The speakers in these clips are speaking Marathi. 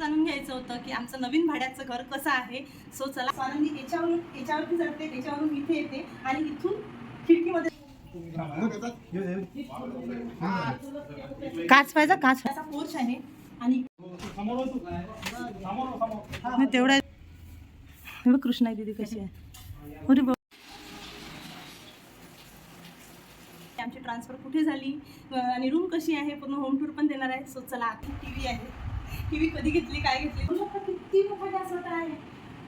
जाणून घ्यायचं होतं की आमचं नवीन भाड्याचं घर कसं आहे. सो चला स्वानंदी याच्यावरून याच्यावरती चढते त्याच्यावरून इथे येते आणि इथून खिडकीमध्ये काच पाहिजे काच असा पोर्च आहे आणि तेवढा बघ कृष्णा दीदी कशी आहे. आमची ट्रान्सफर कुठे झाली? आणि रूम कशी आहे? पूर्ण होम टूर पण देणार आहे. सो चला आता टी व्ही आहे. टी मी कधी घेतली काय घेतली? किती मोठा गॅस होता आहे.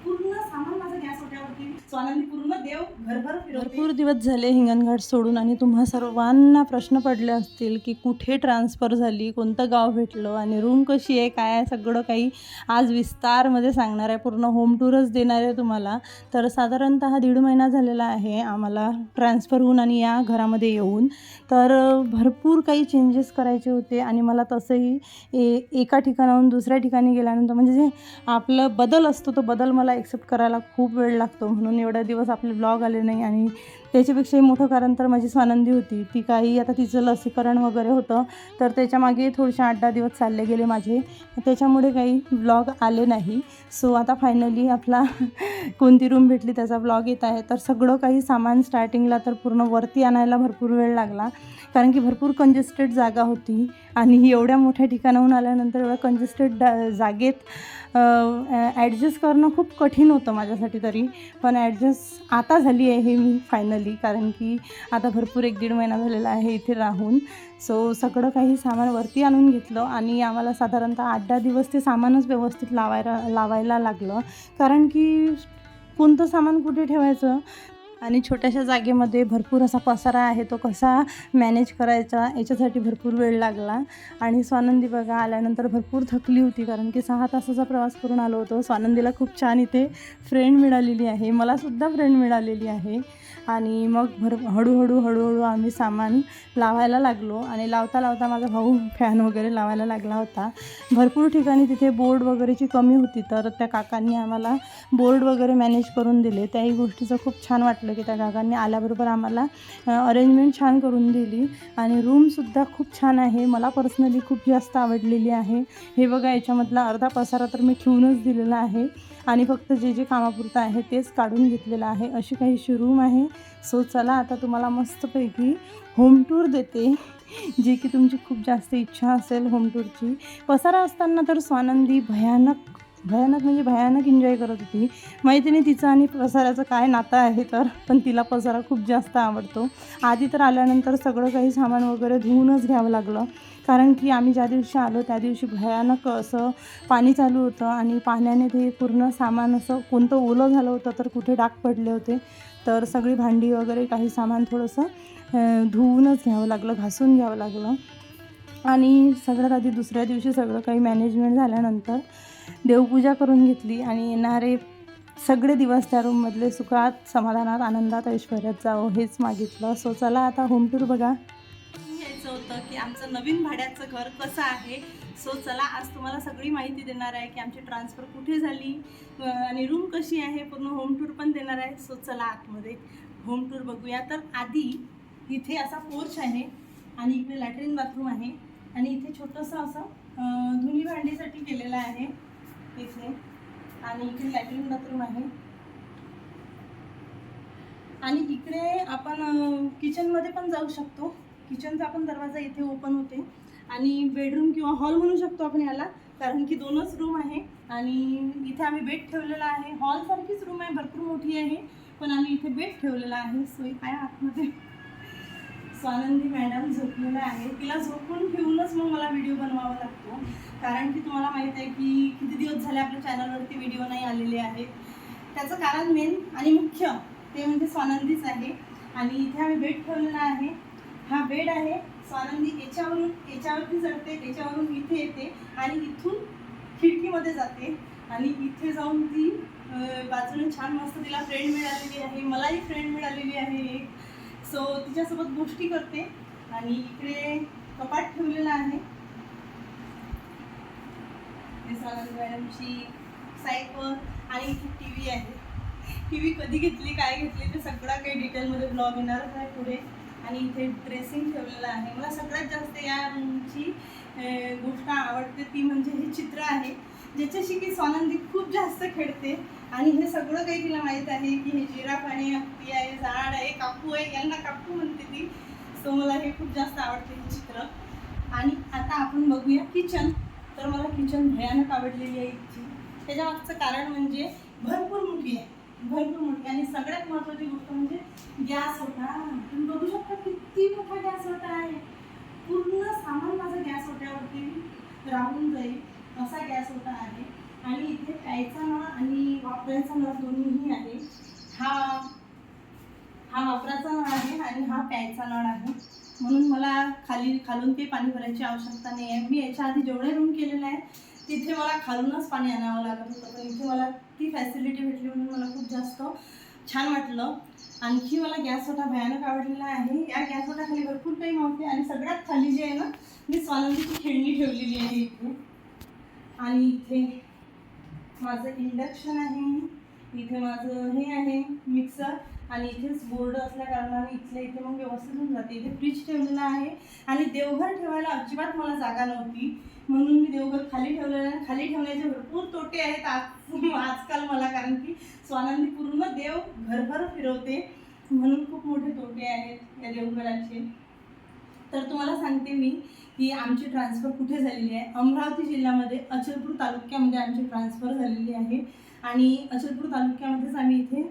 पूर्ण सामान माझं गॅस होत्यावरती स्वानंदी पूर्ण देव घरभर भरपूर दिवस झाले हिंगणघाट सोडून आणि तुम्हा सर्वांना प्रश्न पडले असतील की कुठे ट्रान्सफर झाली कोणतं गाव भेटलं आणि रूम कशी आहे काय आहे सगळं काही आज विस्तारमध्ये सांगणार आहे. पूर्ण होम टूरच देणार आहे तुम्हाला. तर साधारणतः दीड महिना झालेला आहे आम्हाला ट्रान्सफर होऊन आणि या घरामध्ये येऊन. तर भरपूर काही चेंजेस करायचे होते आणि मला तसंही ए एका ठिकाणाहून दुसऱ्या ठिकाणी गेल्यानंतर म्हणजे जे आपलं बदल असतो तो बदल मला एक्सेप्ट करायला खूप वेळ लागतो. म्हणून एवढ्या दिवस आपले ब्लॉग आले नाही आणि त्याच्यापेक्षाही मोठं कारण तर माझी स्वानंदी होती. ती काही आता तिचं लसीकरण वगैरे होतं. तर त्याच्यामागे थोडेसे आठ दहा दिवस चालले गेले माझे. त्याच्यामुळे काही ब्लॉग आले नाही. सो आता फायनली आपला कोणती रूम भेटली त्याचा ब्लॉग येत आहे. तर सगळं काही सामान स्टार्टिंगला तर पूर्ण वरती आणायला भरपूर वेळ लागला. कारण की भरपूर कंजेस्टेड जागा होती. आणि एवढ्या मोठ्या ठिकाणाहून आल्यानंतर एवढ्या कंजेस्टेड डा जागेत ॲडजस्ट करणं खूप कठीण होतं माझ्यासाठी तरी. पण ॲडजस्ट आता झाली आहे हे मी फायनली कारण की आता भरपूर एक दीड महिना झालेला आहे इथे राहून. सो सगळं काही सामान वरती आणून घेतलं आणि आम्हाला साधारणतः आठ दहा दिवस ते सामानच व्यवस्थित लावायला लावायला लागलं. कारण की कोणतं सामान कुठे ठेवायचं? आणि छोट्याशा जागेमध्ये भरपूर असा पसारा आहे तो कसा मॅनेज करायचा? याच्यासाठी भरपूर वेळ लागला. आणि स्वानंदी बघा आल्यानंतर भरपूर थकली होती कारण की सहा तासाचा प्रवास करून आलो होतो. स्वानंदीला खूप छान इथे फ्रेंड मिळालेली आहे. मलासुद्धा फ्रेंड मिळालेली आहे. आणि मग भर हळूहळू हळूहळू आम्ही सामान लावायला लागलो आणि लावता लावता माझा भाऊ फॅन वगैरे लावायला लागला होता. भरपूर ठिकाणी तिथे बोर्ड वगैरेची कमी होती तर त्या काकांनी आम्हाला बोर्ड वगैरे मॅनेज करून दिले. त्याही गोष्टीचं खूप छान वाटलं की त्या काकांनी आल्याबरोबर आम्हाला अरेंजमेंट छान करून दिली. आणि रूमसुद्धा खूप छान आहे. मला पर्सनली खूप जास्त आवडलेली आहे. हे बघा याच्यामधला अर्धा पसारा तर मी ठेवूनच दिलेला आहे. आणि फक्त जे जे कामापुरतं आहे तेच काढून घेतलेलं आहे. अशी काही शोरूम आहे. सो चला आता तुम्हाला मस्तपैकी होम टूर देते जी की तुमची खूप जास्त इच्छा असेल होम टूरची पसारा असताना तर स्वानंदी भयानक भयानक म्हणजे भयानक एन्जॉय करत होती माहिती नाही तिचं आणि पसाऱ्याचं काय नातं आहे तर पण तिला पसारा खूप जास्त आवडतो. आधी तर आल्यानंतर सगळं काही सामान वगैरे धुवूनच घ्यावं लागलं. कारण की आम्ही ज्या दिवशी आलो त्या दिवशी भयानक असं पाणी चालू होतं आणि पाण्याने ते पूर्ण सामान असं कोणतं ओलं झालं होतं तर कुठे डाग पडले होते. तर सगळी भांडी वगैरे काही सामान थोडंसं धुवूनच घ्यावं लागलं घासून घ्यावं लागलं. आणि सगळ्यात आधी दुसऱ्या दिवशी सगळं काही मॅनेजमेंट झाल्यानंतर देवपूजा करून घेतली आणि येणारे सगळे दिवस त्या रूममधले सुखात समाधानात आनंदात ऐश्वर्यात जावं हेच मागितलं. सो चला आता होम टूर बघा. घ्यायचं होतं की आमचं नवीन भाड्याचं घर कसं आहे? सो चला आज तुम्हाला सगळी माहिती देणार आहे की आमची ट्रान्सफर कुठे झाली आणि रूम कशी आहे? पूर्ण होम टूर पण देणार आहे. सो चला आतमध्ये होम टूर बघूया. तर आधी इथे असा पोर्च आहे आणि इकडे लॅट्रिन बाथरूम आहे. आणि इथे छोटंसं असं धुनी भांडीसाठी केलेलं आहे. इथे आणि इकडे लॅट्रिन बाथरूम आहे. आणि इकडे आपण किचनमध्ये पण जाऊ शकतो. किचनचा पण दरवाजा इथे ओपन होते. आणि बेडरूम किंवा हॉल म्हणू शकतो आपण याला कारण की दोनच रूम आहे. आणि इथे आम्ही बेड ठेवलेला आहे. हॉलसारखीच रूम आहे भरपूर मोठी आहे. पण आम्ही इथे बेड ठेवलेला आहे. सोयी काय आतमध्ये. स्वानंदी मॅडम झोपलेल्या आहे तिला झोपून ठेवूनच मग मला व्हिडिओ बनवावा लागतो. कारण की तुम्हाला माहीत आहे की किती दिवस झाले आपल्या चॅनलवरती व्हिडिओ नाही आलेले आहेत. त्याचं कारण मेन आणि मुख्य ते म्हणजे स्वानंदीच आहे. आणि इथे आम्ही बेड ठेवलेला आहे. हा बेड आहे. स्वानंदी याच्यावरून याच्यावरती चढते त्याच्यावरून इथे येते आणि इथून खिडकीमध्ये जाते. आणि इथे जाऊन ती बाजूने छान मस्त तिला फ्रेंड मिळालेली आहे. मलाही फ्रेंड मिळालेली आहे. एक सो तिच्यासोबत गोष्टी करते आणि इकडे कपाट ठेवलेलं आहे. मॅडमची सायकल आणि टी व्ही आहे. टी व्ही कधी घेतली काय घेतली ते सगळं काही डिटेलमध्ये ब्लॉग येणारच आहे पुढे. आणि इथे ड्रेसिंग ठेवलेलं आहे. मला सगळ्यात जास्त या रूमची गोष्ट आवडते ती म्हणजे हे चित्र आहे ज्याच्याशी की स्वानंदी खूप जास्त खेळते. आणि हे सगळं काही तिला माहीत आहे की हे जिराफ आहे हत्ती आहे झाड आहे कापू आहे यांना कापू म्हणते ती. सो मला हे खूप जास्त आवडते हे चित्र. आणि आता आपण बघूया किचन. तर मला किचन भयानक आवडलेली आहे इथची. त्याच्या मागचं कारण म्हणजे भरपूर मोठी आहे. भरपूर मोठी. आणि सगळ्यात महत्त्वाची गोष्ट म्हणजे गॅस होता. तुम्ही बघू शकता किती मोठा गॅस होता आहे पूर्ण सामान माझं गॅस होत्यावरती राहून जाईल. असा गॅस होता. आहे प्यायचा नळ आणि वापरायचा नळ दोन्हीही आहे. हा हा वापराचा नळ आहे आणि हा प्यायचा नळ आहे. म्हणून मला खाली खालून ते पाणी भरायची आवश्यकता नाही आहे. मी याच्या आधी जेवढे रूम केलेलं आहे तिथे मला खालूनच पाणी आणावं लागत होतं. पण इथे मला ती फॅसिलिटी भेटली म्हणून मला खूप जास्त छान वाटलं. आणखी मला गॅस होता भयानक आवडलेला आहे. या गॅस खाली भरपूर काही मावते आणि सगळ्यात खाली जे आहे ना मी स्वानंदीची खेळणी ठेवलेली आहे इथे. आणि इथे माझं इंडक्शन आहे. इथे माझं हे आहे मिक्सर आणि इथेच बोर्ड असल्या कारणाने इथल्या इथे मग व्यवस्थित होऊन जाते. इथे फ्रीज ठेवलेला आहे. आणि देवघर ठेवायला अजिबात मला जागा नव्हती. म्हणून मी देवघर खाली ठेवलेलं आहे. खाली ठेवण्याचे भरपूर तोटे आहेत आज आजकाल मला कारण की स्वानंदी पूर्ण देव घरभर फिरवते. म्हणून खूप मोठे तोटे आहेत या देवघराचे. तर तुम्हाला सांगते मी. की आमची ट्रान्सफर कुठे झालेली आहे? अमरावती जिल्ह्यामध्ये अचलपूर तालुक्यामध्ये आमची ट्रान्सफर झालेली आहे. आणि अचलपूर तालुक्यामध्येच आम्ही इथे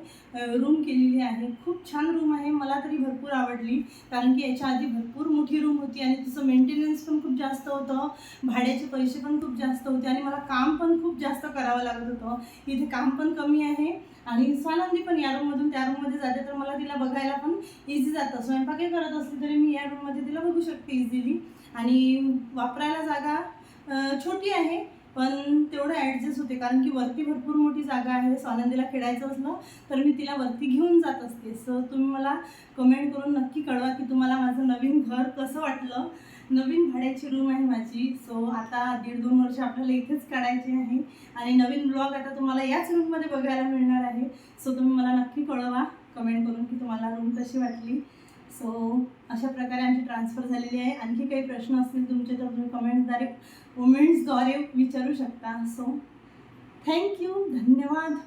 रूम केलेली आहे. खूप छान रूम आहे. मला तरी भरपूर आवडली. कारण की याच्या आधी भरपूर मोठी रूम होती आणि तिचं मेंटेनन्स पण खूप जास्त होतं. भाड्याचे पैसे पण खूप जास्त होते आणि मला काम पण खूप जास्त करावं लागत होतं. इथे काम पण कमी आहे. आणि स्वानंदी पण या रूममधून त्या रूममध्ये जाते. तर मला तिला बघायला पण इझी जातं. स्वयंपाकही करत असली तरी मी या रूममध्ये तिला बघू शकते इझिली आणि वापरायला जागा छोटी आहे. पण तेवढं ॲडजस्ट होते. कारण की वरती भरपूर मोठी जागा आहे. स्वानंदीला खेळायचं असलं तर मी तिला वरती घेऊन जात असते. सो तुम्ही मला कमेंट करून नक्की कळवा की तुम्हाला माझं नवीन घर कसं वाटलं. नवीन भाड्याची रूम आहे माझी. सो आता दीड दोन वर्ष आपल्याला इथेच काढायची आहे. आणि नवीन ब्लॉग आता तुम्हाला याच रूममध्ये बघायला मिळणार आहे. सो तुम्ही मला नक्की कळवा. कमेंट करून की तुम्हाला रूम कशी वाटली. सो अशा प्रकारे आमची ट्रान्सफर झालेली आहे. आणखी काही प्रश्न असतील तुमचे तर तुम्ही कमेंटद्वारे कमेंट्सद्वारे विचारू शकता. सो थँक्यू धन्यवाद.